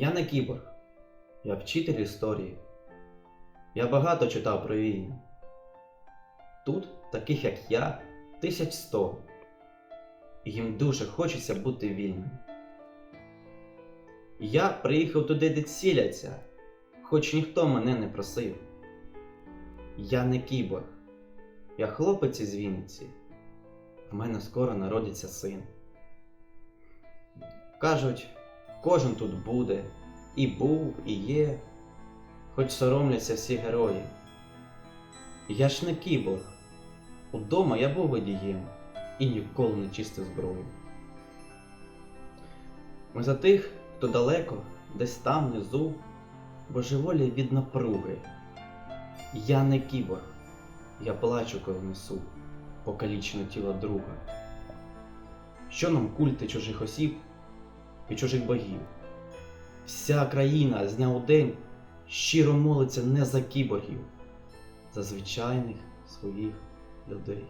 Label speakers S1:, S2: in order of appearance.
S1: Я не кіборг, я вчитель історії. Я багато читав про війни. Тут таких як я, тисяч сто. Їм дуже хочеться бути вільним. Я приїхав туди, де ціляться, хоч ніхто мене не просив. Я не кіборг, я хлопець із Вінниці. В мене скоро народиться син. Кажуть, кожен тут буде, і був, і є, хоч соромляться всі герої. Я ж не кіборг. Удома я був водієм і ніколи не чистив зброю. Ми за тих, хто далеко, десь там внизу, божеволі від напруги. Я не кіборг, я плачу, коли несу покалічене тіло друга. Що нам культи чужих осіб і чужих богів? Вся країна з дня у день щиро молиться не за кіборгів, за звичайних своїх людей.